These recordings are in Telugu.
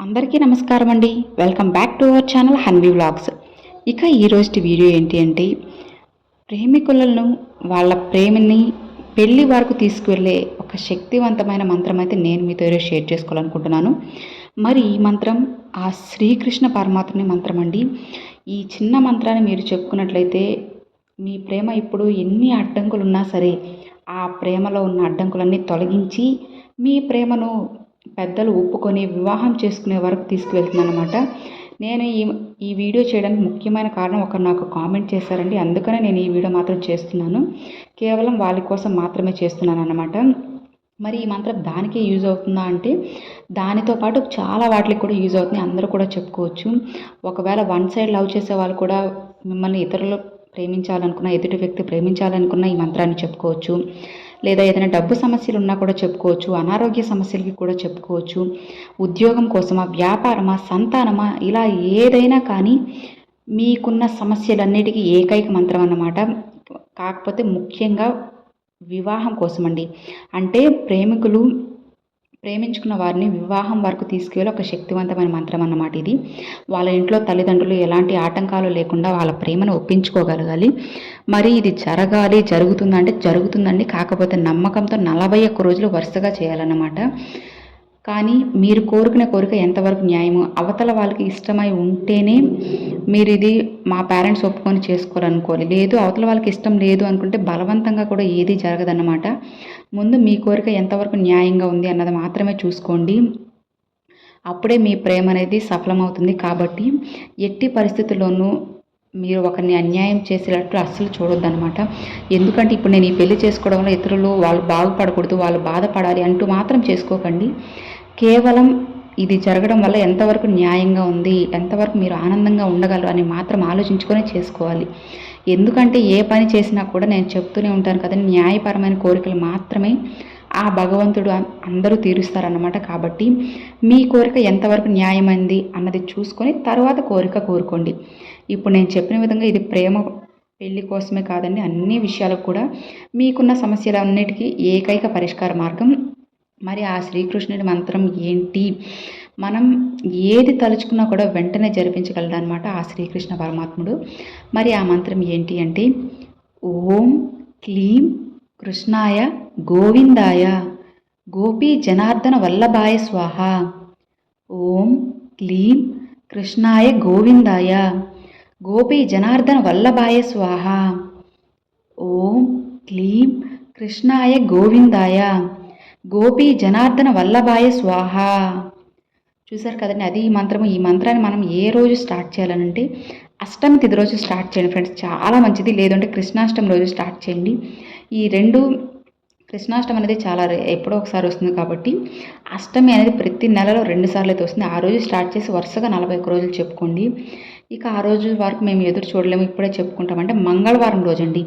అందరికీ నమస్కారం అండి. Welcome back to our channel Hanvi vlogs ఇక ఈరోజు వీడియో ఏంటి అంటే ప్రేమికులను వాళ్ళ ప్రేమని పెళ్ళి వరకు తీసుకువెళ్ళే ఒక శక్తివంతమైన మంత్రం అయితే నేను మీతో ఈరోజు షేర్ చేసుకోవాలనుకుంటున్నాను. మరి ఈ మంత్రం ఆ శ్రీకృష్ణ పరమాత్మని మంత్రం అండి. ఈ చిన్న మంత్రాన్ని మీరు చెప్పుకున్నట్లయితే మీ ప్రేమ ఇప్పుడు ఎన్ని అడ్డంకులు ఉన్నా సరే ఆ ప్రేమలో ఉన్న అడ్డంకులన్నీ తొలగించి మీ ప్రేమను పెద్దలు ఒప్పుకొని వివాహం చేసుకునే వరకు తీసుకువెళ్తున్నాను అనమాట నేను ఈ ఈ వీడియో చేయడానికి ముఖ్యమైన కారణం ఒకరు నాకు కామెంట్ చేశారండి. అందుకనే నేను ఈ వీడియో మాత్రం చేస్తున్నాను. కేవలం వాళ్ళ కోసం మాత్రమే చేస్తున్నాను అనమాట మరి ఈ మంత్రం దానికే యూజ్ అవుతుందా అంటే దానితో పాటు చాలా వాటికి కూడా యూజ్ అవుతుంది అందరూ కూడా చెప్పుకోవచ్చు. ఒకవేళ వన్ సైడ్ లవ్ చేసే వాళ్ళు కూడా మిమ్మల్ని ఇతరులు ప్రేమించాలనుకున్న ఎదుటి వ్యక్తి ప్రేమించాలనుకున్న ఈ మంత్రాన్ని చెప్పుకోవచ్చు. లేదా ఏదైనా డబ్బు సమస్యలు ఉన్నా కూడా చెప్పుకోవచ్చు అనారోగ్య సమస్యలకి కూడా చెప్పుకోవచ్చు. ఉద్యోగం కోసమా వ్యాపారమా సంతానమా ఇలా ఏదైనా కానీ మీకున్న సమస్యలన్నిటికీ ఏకైక మంత్రం అన్నమాట. కాకపోతే ముఖ్యంగా వివాహం కోసమండి. అంటే ప్రేమికులు ప్రేమించుకున్న వారిని వివాహం వరకు తీసుకువెళ్ళి ఒక శక్తివంతమైన మంత్రం అన్నమాట ఇది. వాళ్ళ ఇంట్లో తల్లిదండ్రులు ఎలాంటి ఆటంకాలు లేకుండా వాళ్ళ ప్రేమను ఒప్పించుకోగలగాలి. మరి ఇది జరగాలి జరుగుతుందంటే జరుగుతుందండి. కాకపోతే నమ్మకంతో నలభై ఒక్క రోజులు వరుసగా చేయాలన్నమాట. కానీ మీరు కోరుకునే కోరిక ఎంతవరకు న్యాయము అవతల వాళ్ళకి ఇష్టమై ఉంటేనే మీరు ఇది మా పేరెంట్స్ ఒప్పుకొని చేసుకోవాలనుకోవాలి. లేదు అవతల వాళ్ళకి ఇష్టం లేదు అనుకుంటే బలవంతంగా కూడా ఏది జరగదన్నమాట. ముందు మీ కోరిక ఎంతవరకు న్యాయంగా ఉంది అన్నది మాత్రమే చూసుకోండి. అప్పుడే మీ ప్రేమ అనేది సఫలమవుతుంది కాబట్టి ఎట్టి పరిస్థితుల్లోనూ మీరు ఒకరిని అన్యాయం చేసేటట్లు అస్సలు చూడొద్దనమాట ఎందుకంటే ఇప్పుడు నేను ఈ పెళ్ళి చేసుకోవడం వల్ల ఇతరులు వాళ్ళు బాగుపడకూడదు వాళ్ళు బాధపడాలి అంటూ మాత్రం చేసుకోకండి. కేవలం ఇది జరగడం వల్ల ఎంతవరకు న్యాయంగా ఉంది ఎంతవరకు మీరు ఆనందంగా ఉండగలరు అని మాత్రం ఆలోచించుకొని చేసుకోవాలి. ఎందుకంటే ఏ పని చేసినా కూడా నేను చెప్తూనే ఉంటాను కదా న్యాయపరమైన కోరికలు మాత్రమే ఆ భగవంతుడు అందరూ తీరుస్తారన్నమాట. కాబట్టి మీ కోరిక ఎంతవరకు న్యాయమైంది అన్నది చూసుకొని తర్వాత కోరిక కోరుకోండి. ఇప్పుడు నేను చెప్పిన విధంగా ఇది ప్రేమ పెళ్ళి కోసమే కాదండి అన్ని విషయాలకు కూడా మీకున్న సమస్యలన్నిటికీ ఏకైక పరిష్కార మార్గం మరి ఆ శ్రీకృష్ణుడి మంత్రం ఏంటి? మనం ఏది తలుచుకున్నా కూడా వెంటనే జరిపించగలడనమాట ఆ శ్రీకృష్ణ పరమాత్ముడు. మరి ఆ మంత్రం ఏంటి అంటే ఓం క్లీం కృష్ణాయ గోవిందాయ గోపీ జనార్దన వల్లభాయ స్వాహ. ఓం క్లీం కృష్ణాయ గోవిందాయ గోపీ జనార్దన వల్లభాయ స్వాహ. ఓం క్లీం కృష్ణాయ గోవిందాయ గోపీ జనార్దన వల్లభాయ స్వాహ. చూసారు కదండి అది ఈ మంత్రము. ఈ మంత్రాన్ని మనం ఏ రోజు స్టార్ట్ చేయాలనంటే అష్టమి తిది రోజు స్టార్ట్ చేయండి ఫ్రెండ్స్. చాలా మంచిది. లేదంటే కృష్ణాష్టమి రోజు స్టార్ట్ చేయండి. ఈ రెండు కృష్ణాష్టమి అనేది చాలా ఎప్పుడో ఒకసారి వస్తుంది కాబట్టి అష్టమి అనేది ప్రతి నెలలో రెండు సార్లు అయితే వస్తుంది. ఆ రోజు స్టార్ట్ చేసి వరుసగా నలభై ఒక్క రోజులు చెప్పుకోండి. ఇక ఆ రోజు వరకు మేము ఎదురు చూడలేము ఇప్పుడే చెప్పుకుంటామంటే మంగళవారం రోజు అండి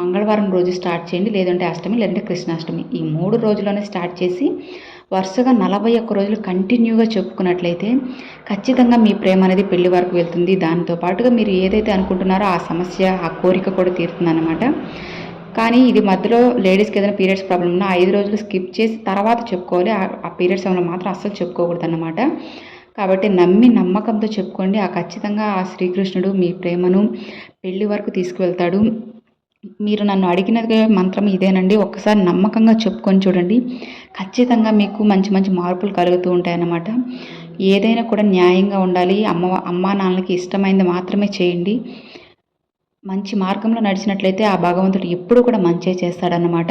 మంగళవారం రోజు స్టార్ట్ చేయండి లేదంటే అష్టమి లేదంటే కృష్ణాష్టమి. ఈ మూడు రోజుల్లోనే స్టార్ట్ చేసి వరుసగా నలభై ఒక్క రోజులు కంటిన్యూగా చెప్పుకున్నట్లయితే ఖచ్చితంగా మీ ప్రేమ అనేది పెళ్ళి వరకు వెళ్తుంది. దాంతో పాటుగా మీరు ఏదైతే అనుకుంటున్నారో ఆ సమస్య ఆ కోరిక కూడా తీరుతుందన్నమాట. కానీ ఇది మధ్యలో లేడీస్కి ఏదైనా పీరియడ్స్ ప్రాబ్లం ఉన్నా ఐదు రోజులు స్కిప్ చేసి తర్వాత చెప్పుకోవాలి. ఆ పీరియడ్స్ ఏమైనా మాత్రం అస్సలు చెప్పుకోకూడదు అన్నమాట కాబట్టి నమ్మి నమ్మకంతో చెప్పుకోండి ఆ ఖచ్చితంగా ఆ శ్రీకృష్ణుడు మీ ప్రేమను పెళ్ళి వరకు తీసుకువెళ్తాడు. మీరు నన్ను అడిగినది మంత్రం ఇదేనండి. ఒక్కసారి నమ్మకంగా చెప్పుకొని చూడండి. ఖచ్చితంగా మీకు మంచి మంచి మార్పులు కలుగుతూ ఉంటాయన్నమాట. ఏదైనా కూడా న్యాయంగా ఉండాలి. అమ్మ అమ్మా నాన్నలకి ఇష్టమైంది మాత్రమే చేయండి. మంచి మార్గంలో నడిచినట్లయితే ఆ భగవంతుడు ఎప్పుడు కూడా మంచి చేస్తాడన్నమాట.